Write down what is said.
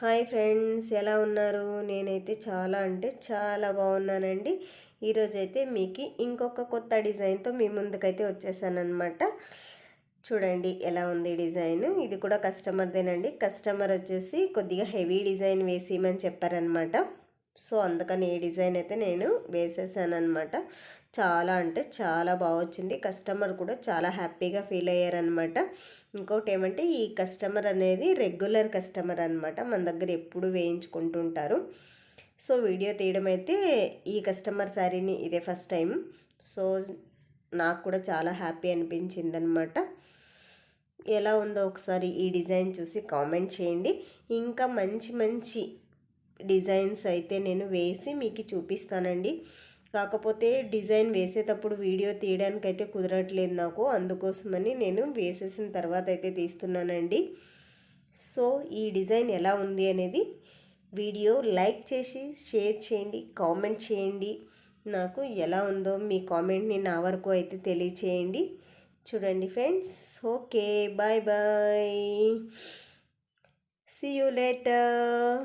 Hi friends ఎలా ఉన్నారు? నేనైతే చాలా అంటే చాలా బాగున్నానండి. ఈరోజైతే మీకు ఇంకొక కొత్త డిజైన్తో మీ ముందుకైతే వచ్చేసానమాట చూడండి ఎలా ఉంది డిజైన్? ఇది కూడా కస్టమర్దేనండి. కస్టమర్ వచ్చేసి కొద్దిగా హెవీ డిజైన్ వేసేయమని చెప్పారనమాట సో అందుకని ఈ డిజైన్ అయితే నేను వేసేసాను అనమాట చాలా అంటే చాలా బాగా వచ్చింది కస్టమర్ కూడా చాలా హ్యాపీగా ఫీల్ అయ్యారనమాట ఇంకోటి ఏమంటే ఈ కస్టమర్ అనేది రెగ్యులర్ కస్టమర్ అనమాట మన దగ్గర ఎప్పుడు వేయించుకుంటుంటారు. సో వీడియో తీయడం అయితే ఈ కస్టమర్ శారీని ఇదే ఫస్ట్ టైం సో నాకు కూడా చాలా హ్యాపీ అనిపించింది అనమాట ఎలా ఉందో ఒకసారి ఈ డిజైన్ చూసి కామెంట్ చేయండి. ఇంకా మంచి మంచి డిజైన్స్ అయితే నేను వేసి మీకు చూపిస్తానండి. కాకపోతే డిజైన్ వేసేటప్పుడు వీడియో తీయడానికి అయితే కుదరట్లేదు నాకు. అందుకోసమని నేను వేసేసిన తర్వాత అయితే తీస్తున్నానండి. సో ఈ డిజైన్ ఎలా ఉంది అనేది వీడియో లైక్ చేసి షేర్ చేయండి కామెంట్ చేయండి. నాకు ఎలా ఉందో మీ కామెంట్ని నా వరకు అయితే తెలియచేయండి. చూడండి friends. Okay bye bye. See you later